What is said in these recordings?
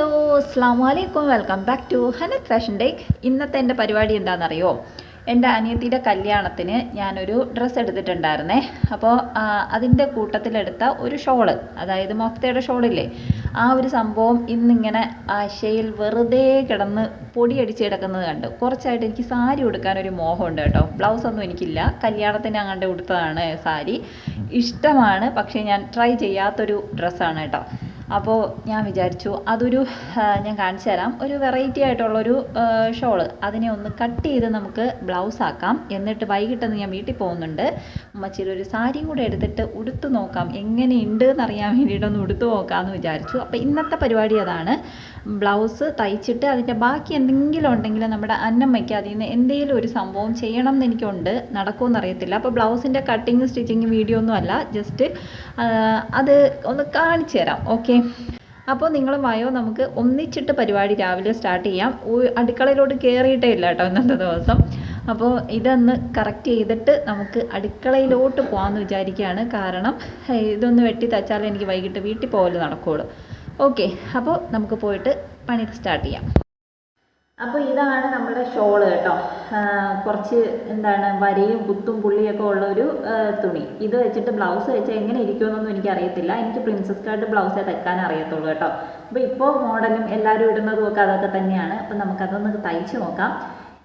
Hello അസ്സാം വലൈക്കും welcome back to Hanath fashion deck. ഇന്നത്തെ എന്റെ പരിപാടി എന്താണെന്നറിയോ? എന്റെ അനിയത്തിയുടെ കല്യാണത്തിന് ഞാനൊരു ഡ്രസ്സ് എടുത്തിട്ടുണ്ടായിരുന്നേ. അപ്പോൾ അതിന്റെ കൂട്ടത്തിലെടുത്ത ഒരു ഷോൾ അതായത് മഫ്തയുടെ ഷോളില്ലേ? ആ ഒരു സംഭവം ഇന്നിങ്ങനെ ആശയിൽ വെറുതെ കിടന്ന് പൊടിയടിച്ച് കിടക്കുന്നത് കണ്ട്. കുറച്ചായിട്ട് എനിക്ക് സാരി ഉടുക്കാനൊരു മോഹമുണ്ട് കേട്ടോ. ബ്ലൗസ് ഒന്നും എനിക്കില്ല. കല്യാണത്തിന് അങ്ങോട്ട് ഉടുത്തതാണ് സാരി. ഇഷ്ടമാണ് പക്ഷേ ഞാൻ ട്രൈ ചെയ്യാത്തൊരു ഡ്രസ്സാണ് കേട്ടോ. അപ്പോൾ ഞാൻ വിചാരിച്ചു അതൊരു ഞാൻ കാണിച്ചു തരാം. ഒരു വെറൈറ്റി ആയിട്ടുള്ളൊരു ഷോൾ. അതിനെ ഒന്ന് കട്ട് ചെയ്ത് നമുക്ക് ബ്ലൗസ് ആക്കാം. എന്നിട്ട് വൈകിട്ടെന്ന് ഞാൻ വീട്ടിൽ പോകുന്നുണ്ട്. ഉമ്മച്ചിയിൽ ഒരു സാരിയും കൂടെ എടുത്തിട്ട് ഉടുത്തു നോക്കാം. എങ്ങനെയുണ്ട് എന്നറിയാൻ വേണ്ടിയിട്ടൊന്ന് ഉടുത്തു നോക്കാമെന്ന് വിചാരിച്ചു. അപ്പോൾ ഇന്നത്തെ പരിപാടി അതാണ്. ബ്ലൗസ് തയ്ച്ചിട്ട് അതിന്റെ ബാക്കി എന്തെങ്കിലും ഉണ്ടെങ്കിൽ നമ്മുടെ അന്നമ്മയ്ക്ക് അതിൽ നിന്ന് എന്തെങ്കിലും ഒരു സംഭവം ചെയ്യണം എന്ന് എനിക്കുണ്ട്. നടക്കുമെന്ന് അറിയത്തില്ല. അപ്പോൾ ബ്ലൗസിന്റെ കട്ടിങ് സ്റ്റിച്ചിങ് വീഡിയോ ഒന്നും അല്ല. ജസ്റ്റ് അത് ഒന്ന് കാണിച്ചു തരാം. ഓക്കെ? അപ്പോൾ നിങ്ങൾ വായോ നമുക്ക് ഒന്നിച്ചിട്ട് പരിപാടി രാവിലെ സ്റ്റാർട്ട് ചെയ്യാം. അടുക്കളയിലോട്ട് കയറിയിട്ടേ ഇല്ല കേട്ടോ ഇന്നത്തെ ദിവസം. അപ്പോൾ ഇതൊന്ന് കറക്റ്റ് ചെയ്തിട്ട് നമുക്ക് അടുക്കളയിലോട്ട് പോകാമെന്ന് വിചാരിക്കുകയാണ്. കാരണം ഇതൊന്ന് വെട്ടി തച്ചാൽ എനിക്ക് വൈകിട്ട് വീട്ടിൽ പോകൽ നടക്കുകയുള്ളൂ ഓക്കെ അപ്പോൾ നമുക്ക് പോയിട്ട് പണി സ്റ്റാർട്ട് ചെയ്യാം. അപ്പോൾ ഇതാണ് നമ്മുടെ ഷോൾ കേട്ടോ. കുറച്ച് എന്താണ് വരയും കുത്തും പുള്ളിയൊക്കെ ഉള്ള ഒരു തുണി. ഇത് വെച്ചിട്ട് ബ്ലൗസ് വെച്ചാൽ എങ്ങനെ ഇരിക്കുമെന്നൊന്നും എനിക്ക് അറിയത്തില്ല. എനിക്ക് പ്രിൻസസ് കാർഡ് ബ്ലൗസേ തയ്ക്കാൻ അറിയത്തുള്ളൂ കേട്ടോ. അപ്പോൾ ഇപ്പോൾ മോഡലും എല്ലാവരും ഇടുന്നതും ഒക്കെ അതൊക്കെ തന്നെയാണ്. അപ്പോൾ നമുക്കതൊന്ന് തയ്ച്ച് നോക്കാം.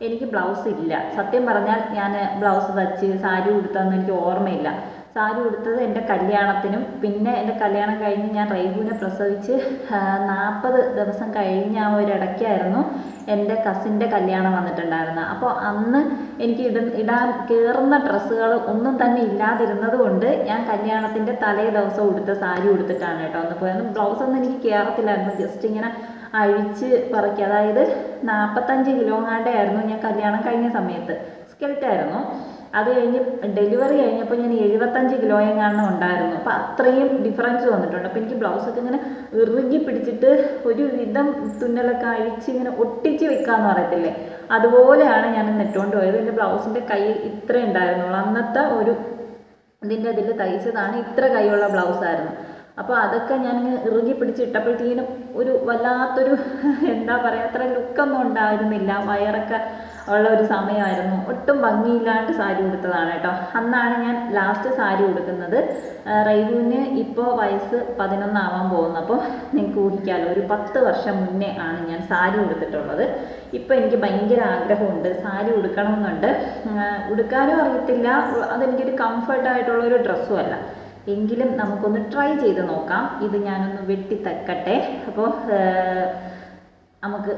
എനിക്ക് ബ്ലൗസ് ഇല്ല. സത്യം പറഞ്ഞാൽ ഞാൻ ബ്ലൗസ് തയ്ച്ച് സാരി ഉടുത്തതെന്ന് എനിക്ക് ഓർമ്മയില്ല. സാരി ഉടുത്തത് എന്റെ കല്യാണത്തിനും പിന്നെ എന്റെ കല്യാണം കഴിഞ്ഞ് ഞാൻ റൈബുവിനെ പ്രസവിച്ച് നാൽപ്പത് ദിവസം കഴിഞ്ഞ ആ ഒരു ഇടയ്ക്കായിരുന്നു എന്റെ കസിന്റെ കല്യാണം വന്നിട്ടുണ്ടായിരുന്നത്. അപ്പോൾ അന്ന് എനിക്ക് ഇട ഇടാൻ കയറുന്ന ഡ്രസ്സുകൾ ഒന്നും തന്നെ ഇല്ലാതിരുന്നത് കൊണ്ട് ഞാൻ കല്യാണത്തിന്റെ തലേ ദിവസം ഉടുത്ത സാരി ഉടുത്തിട്ടാണ് കേട്ടോ അന്ന് പോയത്. ബ്ലൗസ് ഒന്നും എനിക്ക് കയറത്തില്ലായിരുന്നു ജസ്റ്റ് ഇങ്ങനെ അഴിച്ച് പറക്കി. അതായത് നാൽപ്പത്തഞ്ച് കിലോ ആയിരുന്നു ഞാൻ കല്യാണം കഴിഞ്ഞ സമയത്ത്. സ്കെൽറ്റായിരുന്നു. അത് കഴിഞ്ഞ് ഡെലിവറി കഴിഞ്ഞപ്പോൾ ഞാൻ എഴുപത്തഞ്ച് കിലോ കാണണം ഉണ്ടായിരുന്നു. അപ്പോൾ അത്രയും ഡിഫറൻസ് വന്നിട്ടുണ്ട്. അപ്പോൾ എനിക്ക് ബ്ലൗസൊക്കെ ഇങ്ങനെ ഇറുകി പിടിച്ചിട്ട് ഒരു വിധം തുന്നലൊക്കെ അഴിച്ച് ഇങ്ങനെ ഒട്ടിച്ച് വെക്കാന്ന് പറയത്തില്ലേ? അതുപോലെയാണ് ഞാൻ ഇന്ന് ഇട്ടുകൊണ്ട് പോയത്. എന്റെ ബ്ലൗസിന്റെ കൈ ഇത്ര ഉണ്ടായിരുന്നുള്ളൂ. അന്നത്തെ ഒരു ഇതിന്റെ ഇതിൽ തയ്ച്ചതാണ് ഇത്ര കൈയുള്ള ബ്ലൗസായിരുന്നു അപ്പോൾ അതൊക്കെ ഞാൻ ഇറുകി പിടിച്ച് ഇട്ടപ്പോഴത്തേനും ഒരു വല്ലാത്തൊരു എന്താ പറയുക അത്ര ലുക്കൊന്നും ഉണ്ടായിരുന്നില്ല. വയറൊക്കെ ഉള്ള ഒരു സമയമായിരുന്നു. ഒട്ടും ഭംഗിയില്ലാണ്ട് സാരി ഉടുത്തതാണ് കേട്ടോ. അന്നാണ് ഞാൻ ലാസ്റ്റ് സാരി ഉടുക്കുന്നത്. റൈഹുവിന് ഇപ്പോൾ വയസ്സ് പതിനൊന്നാവാൻ പോകുന്നു. അപ്പോൾ നിങ്ങൾക്ക് ഊഹിക്കാമല്ലോ ഒരു പത്ത് വർഷം മുന്നേ ആണ് ഞാൻ സാരി ഉടുത്തിട്ടുള്ളത്. ഇപ്പോൾ എനിക്ക് ഭയങ്കര ആഗ്രഹമുണ്ട്. സാരി ഉടുക്കണമെന്നുണ്ട്. ഉടുക്കാനും അറിയത്തില്ല. അതെനിക്കൊരു കംഫർട്ടായിട്ടുള്ള ഒരു ഡ്രസ്സും അല്ല. എങ്കിലും നമുക്കൊന്ന് ട്രൈ ചെയ്ത് നോക്കാം. ഇത് ഞാനൊന്ന് വെട്ടി തക്കട്ടെ അപ്പോൾ നമുക്ക്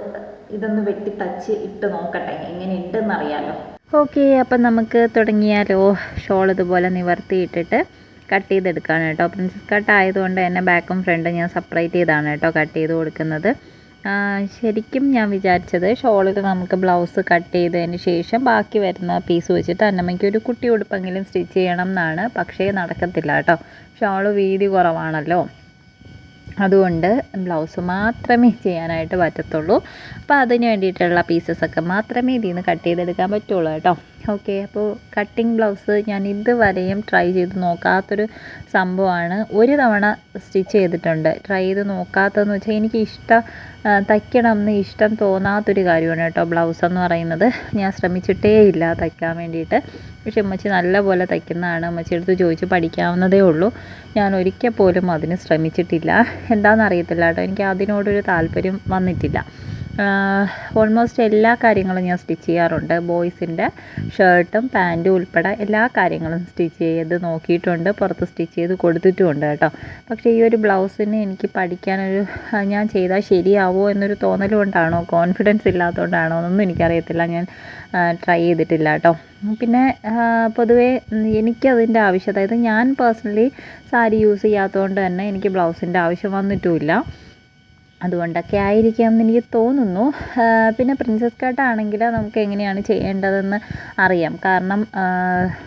ഇതൊന്ന് വെട്ടി തച്ച് ഇട്ട് നോക്കട്ടെ. എങ്ങനെ ഉണ്ടെന്ന് അറിയാലോ ഓക്കെ അപ്പം നമുക്ക് തുടങ്ങിയാലോ ഷോൾ ഇതുപോലെ നിവർത്തിയിട്ടിട്ട് കട്ട് ചെയ്തെടുക്കാണ് കേട്ടോ. പ്രിൻസസ് കട്ട് ആയതുകൊണ്ട് തന്നെ ബാക്കും ഫ്രണ്ടും ഞാൻ സെപ്പറേറ്റ് ചെയ്താണ് കേട്ടോ കട്ട് ചെയ്ത് കൊടുക്കുന്നത്. ശരിക്കും ഞാൻ വിചാരിച്ചത് ഷോളിൽ നമുക്ക് ബ്ലൗസ് കട്ട് ചെയ്തതിന് ശേഷം ബാക്കി വരുന്ന പീസ് വെച്ചിട്ട് അന്നമ്മയ്ക്ക് ഒരു കുട്ടി ഉടുപ്പെങ്കിലും സ്റ്റിച്ച് ചെയ്യണം എന്നാണ്. പക്ഷേ നടക്കത്തില്ല കേട്ടോ. ഷോൾ വീതി കുറവാണല്ലോ. അതുകൊണ്ട് ബ്ലൗസ് മാത്രമേ ചെയ്യാനായിട്ട് പറ്റത്തുള്ളൂ. അപ്പോൾ അതിന് വേണ്ടിയിട്ടുള്ള പീസസ് ഒക്കെ മാത്രമേ ഇതിൽ നിന്ന് കട്ട് ചെയ്തെടുക്കാൻ പറ്റുള്ളൂ കേട്ടോ. ഓക്കെ അപ്പോൾ കട്ടിങ് ബ്ലൗസ് ഞാൻ ഇതുവരെയും ട്രൈ ചെയ്ത് നോക്കാത്തൊരു സംഭവമാണ് ഒരു തവണ സ്റ്റിച്ച് ചെയ്തിട്ടുണ്ട്. ട്രൈ ചെയ്ത് നോക്കാത്തതെന്ന് വെച്ചാൽ എനിക്ക് ഇഷ്ടം തയ്ക്കണം എന്ന് ഇഷ്ടം തോന്നാത്തൊരു കാര്യമാണ് കേട്ടോ ബ്ലൗസ് എന്ന് പറയുന്നത്. ഞാൻ ശ്രമിച്ചിട്ടേ ഇല്ല തയ്ക്കാൻ വേണ്ടിയിട്ട്. പക്ഷെ ഉമ്മച്ചി നല്ലപോലെ തയ്ക്കുന്നതാണ്. ഉമ്മച്ചി എടുത്ത് ചോദിച്ച് പഠിക്കാവുന്നതേ ഉള്ളൂ. ഞാൻ ഒരിക്കൽ പോലും അതിന് ശ്രമിച്ചിട്ടില്ല. എന്താണെന്ന് അറിയത്തില്ല കേട്ടോ. എനിക്ക് അതിനോടൊരു താല്പര്യം വന്നിട്ടില്ല. ഓൾമോസ്റ്റ് എല്ലാ കാര്യങ്ങളും ഞാൻ സ്റ്റിച്ച് ചെയ്യാറുണ്ട്. ബോയ്സിന്റെ ഷർട്ടും പാന്റും ഉൾപ്പെടെ എല്ലാ കാര്യങ്ങളും സ്റ്റിച്ച് ചെയ്ത് നോക്കിയിട്ടുണ്ട്. പുറത്ത് സ്റ്റിച്ച് ചെയ്ത് കൊടുത്തിട്ടുമുണ്ട് കേട്ടോ. പക്ഷേ ഈ ഒരു ബ്ലൗസിന് എനിക്ക് പഠിക്കാനൊരു ഞാൻ ചെയ്താൽ ശരിയാവോ എന്നൊരു തോന്നൽ കൊണ്ടാണോ കോൺഫിഡൻസ് ഇല്ലാത്തതുകൊണ്ടാണോ എന്നൊന്നും എനിക്കറിയത്തില്ല. ഞാൻ ട്രൈ ചെയ്തിട്ടില്ല കേട്ടോ. പിന്നെ പൊതുവേ എനിക്കതിന്റെ ആവശ്യം അതായത് ഞാൻ പേഴ്സണലി സാരി യൂസ് ചെയ്യാത്തതുകൊണ്ട് തന്നെ എനിക്ക് ബ്ലൗസിന്റെ ആവശ്യം വന്നിട്ടുമില്ല. അതുകൊണ്ടൊക്കെ ആയിരിക്കാം എന്ന് എനിക്ക് തോന്നുന്നു. പിന്നെ പ്രിൻസസ് കട്ടാണെങ്കിൽ നമുക്ക് എങ്ങനെയാണ് ചെയ്യേണ്ടതെന്ന് അറിയാം. കാരണം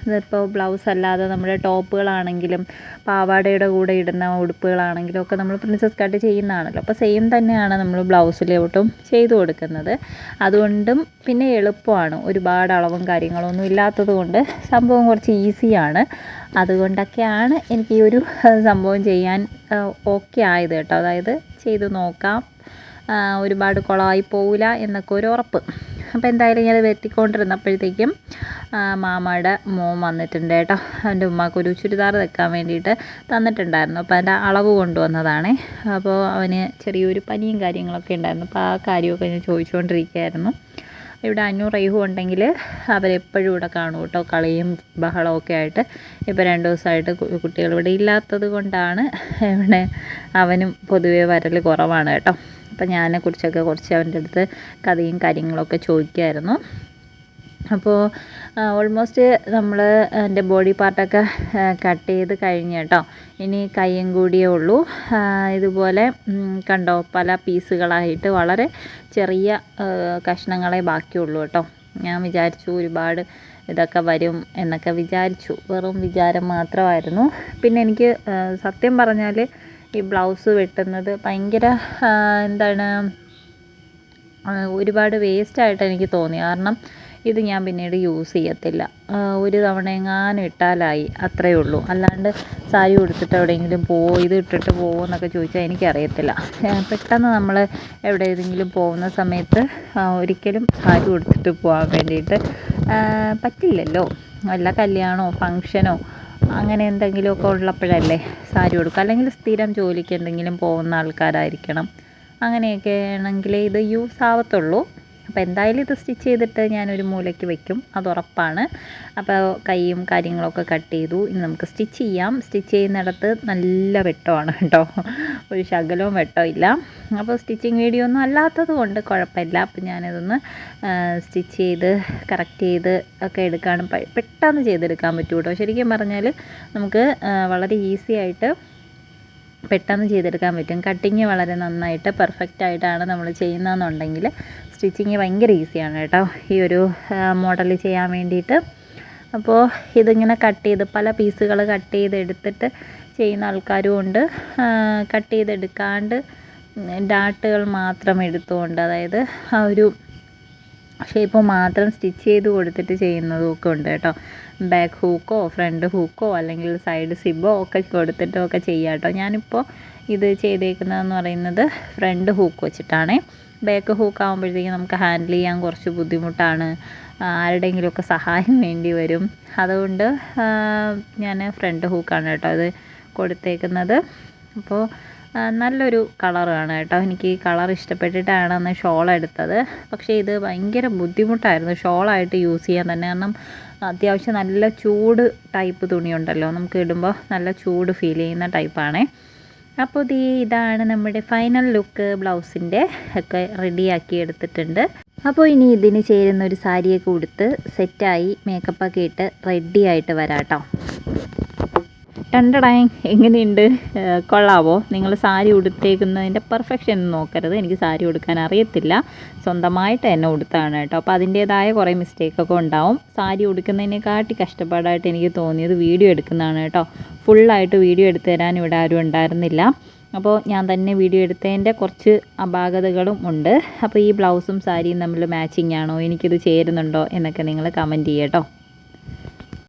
ഇതിപ്പോൾ ബ്ലൗസ് അല്ലാതെ നമ്മുടെ ടോപ്പുകളാണെങ്കിലും പാവാടയുടെ കൂടെ ഇടുന്ന ഉടുപ്പുകളാണെങ്കിലും ഒക്കെ നമ്മൾ പ്രിൻസസ് കട്ട് ചെയ്യുന്നതാണല്ലോ. അപ്പോൾ സെയിം തന്നെയാണ് നമ്മൾ ബ്ലൗസിലോട്ടും ചെയ്തു കൊടുക്കുന്നത്. അതുകൊണ്ടും പിന്നെ എളുപ്പമാണ്. ഒരുപാട് അളവും കാര്യങ്ങളൊന്നും ഇല്ലാത്തതുകൊണ്ട് സംഭവം കുറച്ച് ഈസിയാണ്. അതുകൊണ്ടൊക്കെയാണ് എനിക്ക് ഈ ഒരു സംഭവം ചെയ്യാൻ ഓക്കെ ആയത് കേട്ടോ. അതായത് ചെയ്ത് നോക്കാം. ഒരുപാട് കുളമായി പോവില്ല എന്നൊക്കെ ഒരു ഉറപ്പ്. അപ്പോൾ എന്തായാലും ഞാൻ വെട്ടിക്കൊണ്ടിരുന്നപ്പോഴത്തേക്കും ആ, മാമയുടെ മോൻ വന്നിട്ടുണ്ട് കേട്ടോ. എന്റെ ഉമ്മാക്ക് ഒരു ചുരിദാർ വെക്കാൻ വേണ്ടിയിട്ട് തന്നിട്ടുണ്ടായിരുന്നു. അപ്പോൾ അതിന്റെ അളവ് കൊണ്ടുവന്നതാണേ. അപ്പോൾ അവന് ചെറിയൊരു പനിയും കാര്യങ്ങളൊക്കെ ഉണ്ടായിരുന്നു. അപ്പോൾ ആ കാര്യമൊക്കെ ഞാൻ ചോദിച്ചുകൊണ്ടിരിക്കുകയായിരുന്നു. ഇവിടെ അന്നു റൈഹു ഉണ്ടെങ്കിൽ അവരെപ്പോഴും ഇവിടെ കാണും കേട്ടോ. കളിയും ബഹളവും ഒക്കെ ആയിട്ട്. ഇപ്പോൾ രണ്ട് ദിവസമായിട്ട് കുട്ടികൾ ഇവിടെ ഇല്ലാത്തത് കൊണ്ടാണ് ഇവിടെ അവനും പൊതുവേ വരൽ കുറവാണ് കേട്ടോ. അപ്പം ഞാനെക്കുറിച്ചൊക്കെ കുറച്ച് അവന്റെ അടുത്ത് കഥയും കാര്യങ്ങളൊക്കെ ചോദിക്കുമായിരുന്നു അപ്പോൾ ഓൾമോസ്റ്റ് നമ്മൾ എന്റെ ബോഡി പാർട്ടൊക്കെ കട്ട് ചെയ്ത് കഴിഞ്ഞു കേട്ടോ. ഇനി കയ്യും കൂടിയേ ഉള്ളൂ. ഇതുപോലെ കണ്ടോ പല പീസുകളായിട്ട് വളരെ ചെറിയ കഷ്ണങ്ങളെ ബാക്കിയുള്ളൂ കേട്ടോ. ഞാൻ വിചാരിച്ചു ഒരുപാട് ഇതൊക്കെ വരും എന്നൊക്കെ വിചാരിച്ചു. വെറും വിചാരം മാത്രമായിരുന്നു. പിന്നെ എനിക്ക് സത്യം പറഞ്ഞാൽ ഈ ബ്ലൗസ് വെട്ടുന്നത് ഭയങ്കര എന്താണ് ഒരുപാട് വേസ്റ്റായിട്ട് എനിക്ക് തോന്നി. കാരണം ഇത് ഞാൻ പിന്നീട് യൂസ് ചെയ്യത്തില്ല. ഒരു തവണ എങ്ങാനും ഇട്ടാലായി അത്രയേ ഉള്ളൂ. അല്ലാണ്ട് സാരി ഉടുത്തിട്ട് എവിടെയെങ്കിലും പോവോ ഇത് ഇട്ടിട്ട് പോവോ എന്നൊക്കെ ചോദിച്ചാൽ എനിക്കറിയത്തില്ല. പെട്ടെന്ന് നമ്മൾ എവിടെ ഏതെങ്കിലും പോകുന്ന സമയത്ത് ഒരിക്കലും സാരി ഉടുത്തിട്ട് പോകാൻ വേണ്ടിയിട്ട് പറ്റില്ലല്ലോ. വല്ല കല്യാണമോ ഫങ്ഷനോ അങ്ങനെ എന്തെങ്കിലുമൊക്കെ ഉള്ളപ്പോഴല്ലേ സാരി ഉടുക്കുക അല്ലെങ്കിൽ സ്ഥിരം ജോലിക്ക് എന്തെങ്കിലും പോകുന്ന ആൾക്കാരായിരിക്കണം. അങ്ങനെയൊക്കെ ആണെങ്കിൽ ഇത് യൂസ് ആവത്തുള്ളൂ. അപ്പോൾ എന്തായാലും ഇത് സ്റ്റിച്ച് ചെയ്തിട്ട് ഞാനൊരു മൂലയ്ക്ക് വെക്കും. അത് ഉറപ്പാണ്. അപ്പോൾ കൈയും കാര്യങ്ങളൊക്കെ കട്ട് ചെയ്തു. ഇനി നമുക്ക് സ്റ്റിച്ച് ചെയ്യാം. സ്റ്റിച്ച് ചെയ്യുന്നിടത്ത് നല്ല വെട്ടമാണ് കേട്ടോ. ഒരു ശകലവും വെട്ടമില്ല. അപ്പോൾ സ്റ്റിച്ചിങ് വീഡിയോ ഒന്നും അല്ലാത്തത് കൊണ്ട് കുഴപ്പമില്ല. അപ്പോൾ ഞാനിതൊന്ന് സ്റ്റിച്ച് ചെയ്ത് കറക്റ്റ് ചെയ്ത് ഒക്കെ എടുക്കാനും പെട്ടെന്ന് ചെയ്തെടുക്കാൻ പറ്റും കേട്ടോ ശരിക്കും പറഞ്ഞാൽ നമുക്ക് വളരെ ഈസി ആയിട്ട് പെട്ടെന്ന് ചെയ്തെടുക്കാൻ പറ്റും. കട്ടിങ് വളരെ നന്നായിട്ട് പെർഫെക്റ്റ് ആയിട്ടാണ് നമ്മൾ ചെയ്യുന്നതെന്നുണ്ടെങ്കിൽ സ്റ്റിച്ചിങ് ഭയങ്കര ഈസിയാണ് കേട്ടോ. ഈ ഒരു മോഡൽ ചെയ്യാൻ വേണ്ടിയിട്ട്. അപ്പോൾ ഇതിങ്ങനെ കട്ട് ചെയ്ത് പല പീസുകൾ കട്ട് ചെയ്ത് എടുത്തിട്ട് ചെയ്യുന്ന ആൾക്കാരും ഉണ്ട്. കട്ട് ചെയ്തെടുക്കാണ്ട് ഡാട്ടുകൾ മാത്രം എടുത്തുകൊണ്ട് അതായത് ആ ഒരു ഷേപ്പ് മാത്രം സ്റ്റിച്ച് ചെയ്ത് കൊടുത്തിട്ട് ചെയ്യുന്നതും ഒക്കെ ഉണ്ട് കേട്ടോ. ബാക്ക് ഹൂക്കോ ഫ്രണ്ട് ഹൂക്കോ അല്ലെങ്കിൽ സൈഡ് സിബോ ഒക്കെ കൊടുത്തിട്ടും ഒക്കെ ചെയ്യാം കേട്ടോ. ഞാനിപ്പോൾ ഇത് ചെയ്തേക്കുന്നതെന്ന് പറയുന്നത് ഫ്രണ്ട് ഹൂക്ക് വെച്ചിട്ടാണേ. ബാക്ക് ഹൂക്ക് ആകുമ്പോഴത്തേക്കും നമുക്ക് ഹാൻഡിൽ ചെയ്യാൻ കുറച്ച് ബുദ്ധിമുട്ടാണ്. ആരുടെയെങ്കിലുമൊക്കെ സഹായം വേണ്ടി വരും. അതുകൊണ്ട് ഞാൻ ഫ്രണ്ട് ഹൂക്കാണ് കേട്ടോ അത് കൊടുത്തേക്കുന്നത്. അപ്പോൾ നല്ലൊരു കളറാണ് കേട്ടോ. എനിക്ക് ഈ കളർ ഇഷ്ടപ്പെട്ടിട്ടാണ് അന്ന് ഷോൾ എടുത്തത്. പക്ഷേ ഇത് ഭയങ്കര ബുദ്ധിമുട്ടായിരുന്നു ഷോളായിട്ട് യൂസ് ചെയ്യാൻ തന്നെ. കാരണം അത്യാവശ്യം നല്ല ചൂട് ടൈപ്പ് തുണിയുണ്ടല്ലോ. നമുക്ക് ഇടുമ്പോൾ നല്ല ചൂട് ഫീൽ ചെയ്യുന്ന ടൈപ്പാണേ അപ്പോൾ ദേ ഇതാണ് നമ്മുടെ ഫൈനൽ ലുക്ക് ബ്ലൗസിന്റെ ഒക്കെ റെഡിയാക്കി എടുത്തിട്ടുണ്ട്. അപ്പോൾ ഇനി ഇതിന് ചേരുന്ന ഒരു സാരിയൊക്കെ ഉടുത്ത് സെറ്റായി മേക്കപ്പൊക്കെ ഇട്ട് റെഡിയായിട്ട് വരാം കേട്ടോ. ടണ്ടടായി എങ്ങനെയുണ്ട്? കൊള്ളാവോ? നിങ്ങൾ സാരി ഉടുത്തേക്കുന്നതിന്റെ പെർഫെക്ഷൻ നോക്കരുത്. എനിക്ക് സാരി ഉടുക്കാൻ അറിയത്തില്ല. സ്വന്തമായിട്ട് എന്നെ ഉടുത്താണ് കേട്ടോ. അപ്പോൾ അതിന്റേതായ കുറേ മിസ്റ്റേക്കൊക്കെ ഉണ്ടാവും. സാരി ഉടുക്കുന്നതിനെക്കാട്ടി കഷ്ടപ്പാടായിട്ട് എനിക്ക് തോന്നിയത് വീഡിയോ എടുക്കുന്നതാണ് കേട്ടോ. ഫുള്ളായിട്ട് വീഡിയോ എടുത്തു തരാൻ ഇവിടെ ആരും ഉണ്ടായിരുന്നില്ല. അപ്പോൾ ഞാൻ തന്നെ വീഡിയോ എടുത്തതിന്റെ കുറച്ച് അപാകതകളും ഉണ്ട്. അപ്പോൾ ഈ ബ്ലൗസും സാരിയും തമ്മിൽ മാച്ചിങ് ആണോ? എനിക്കിത് ചേരുന്നുണ്ടോ? എന്നൊക്കെ നിങ്ങൾ കമന്റ് ചെയ്യട്ടോ